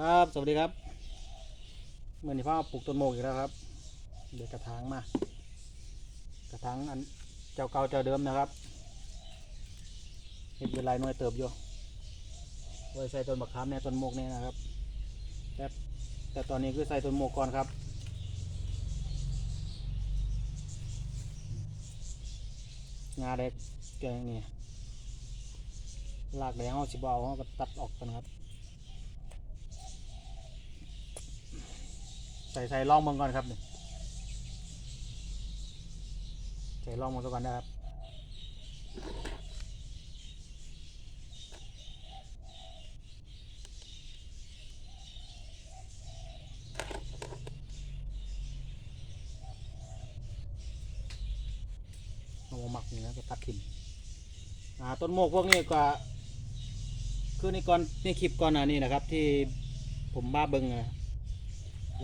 ครับ สวัสดีครับเมื่อนี้พ่อปลูกต้นโมกอีกแล้วครับ เดี๋ยวกระถางมา กระถางอันเจ้าเก่าเจ้าเดิมนะครับเห็ดเป็นลายหน่วยเติบอยู่ไว้ใส่ต้นมะขามเนี่ยต้นโมกเนี่ยนะครับ แต่แต่ตอนนี้คือใส่ต้นโมกก่อนครับงาเด็กแกงนี่ลากแดงเอาสิบเอาเขาก็ตัดออกกันครับ ใส่ใส่ล่องมังก่อนครับนี่ใส่ล่องมังก่อนนะครับเอามาหมักนี่นะก็ตัดทิ้งอ่าต้นโมกพวกนี้ก็คือในก่อนในคลิปก่อนหน้านี้นะครับ ที่ผมบ้าเบิงอะ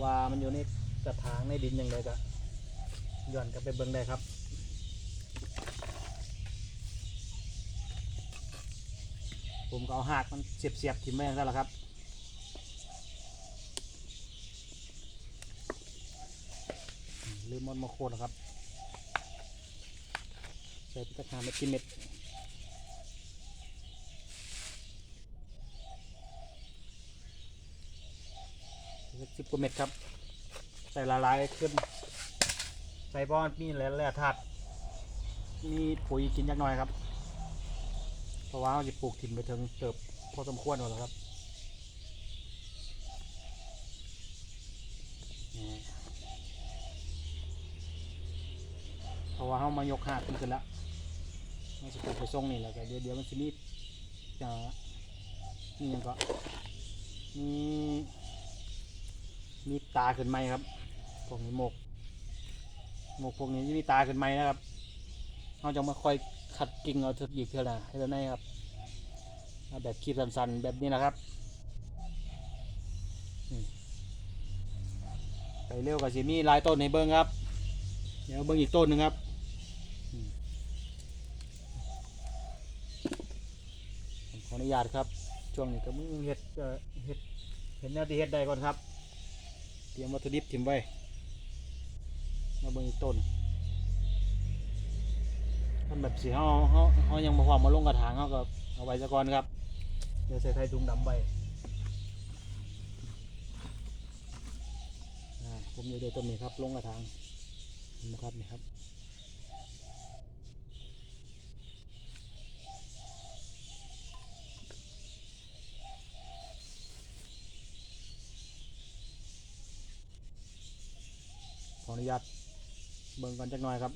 ว่ามันอยู่ในกระถางในดินอย่างไรก็ย้อนกับไปเบิ่งได้ครับ ผมก็เอาหากมันเสียบๆทิ้งไว้อย่างนั้นแหละครับลืมมอนมาโคตรครับ ใส่ตะขามเม็ดกินเม็ด สิบกว่าเม็ดครับ ใส่ละลายขึ้น ใส่ป้อนมีแร่ธาตุมีปุ๋ยกินยักหน่อยครับ เพราะว่าเราจะปลูกถิ่นไปถึงเติบพอสมควรหมดแล้วครับเพราะว่าเขามายกหาดขึ้นขึ้นแล้วมันจะปลูกไปส่งนี่แหละเดี๋ยวเดี๋ยวมันจะมีจะนี่ยังก็มี มีตาขึ้นไหมครับพวกนี้หมกหมกพวกนี้จะมีตาขึ้นไหมนะครับเราจะมาค่อยขัดกิ่งเอาทุกอีกเท่าไหร่ให้เราได้ครับแบบคีบสั้นๆแบบนี้นะครับไปเร็วกับสิมีลายต้นในเบิ้งครับ เดี๋ยวเบิ้งอีกต้นหนึ่งครับขออนุญาตครับ ช่วงนี้ก็มึงเห็ดเห็ดเห็นแนวที่เห็ดได้ก่อนครับ เตรียมวัตถุดิบถิ่มไว้ มาเบิ่งอีกต้นทำแบบสีเขาเขาเขายังมาความมาลงกระถางเขาก็เอาไว้ซะก่อนครับ เดี๋ยวใส่ไทยถุงดำไปผมอยู่ในต้นนี้ครับ ลงกระถางนะครับนี่ครับ อนุญาตเบิ่งก่อนจักหน่อยครับ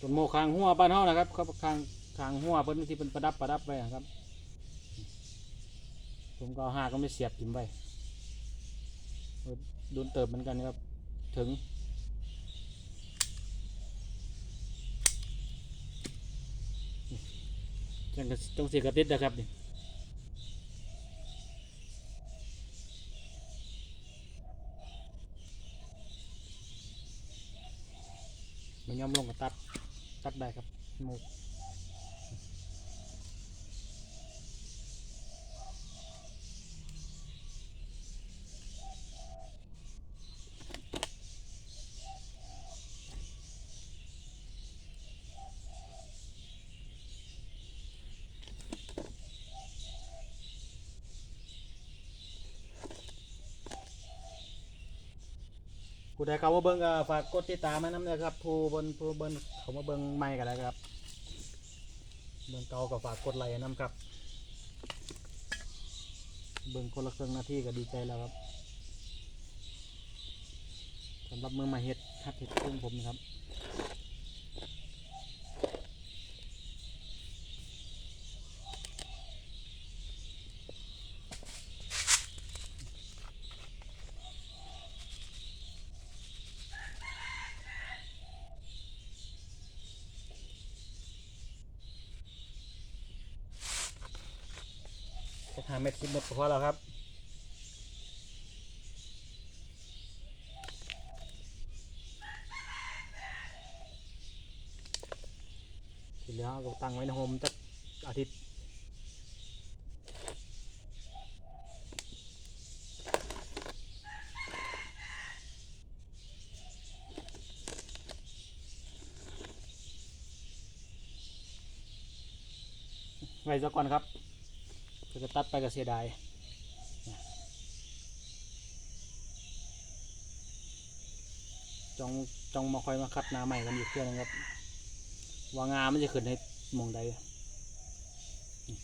ต้นโมคางหัวบ้านเฮานะครับเขาคางคางหัวเพิ่นที่เป็นประดับประดับไว้นะครับ ผมก็เอาหาก็ไม่เสียบจิ้มไว้เออโดนเติบเหมือนกันครับ ถึง จังต้องเสียกระติดนะครับนี่มันย่อมลงกับตัด ตัดได้ครับหมู ผู้ใดเขามาเบิ้งก็ฝากกดติดตามให้น้ำเลยครับ ผู้บนผู้เบิ่งเขามาเบิ้งใหม่กันแล้วครับ เบิ้งเก่าก็ฝากกดไลค์ให้น้ำครับ เบิ้งคนละครึ่งนาทีก็ดีใจแล้วครับสำหรับมือมาเฮ็ดฮัดเฮ็ดเครื่องผมนะครับ ห้าเม็ดสิบเม็ดก็พอแล้วครับที่เหลือก็ตั้งไว้ในโฮมจักอาทิตย์ไว้ซะก่อนครับ เพื่อจะตัดไปก็เสียดายจองจองมาคอยมาคัดนาใหม่กันอีกเพื่อนครับว่างามันจะขึ้นให้หมองใดนี่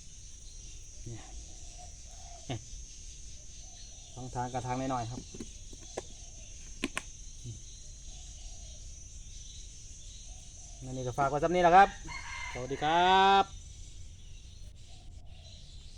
นี่สองทางกับทางน้อยๆครับนั่นนี่ก็ฝากไว้สำนี้แหละครับ สวัสดีครับ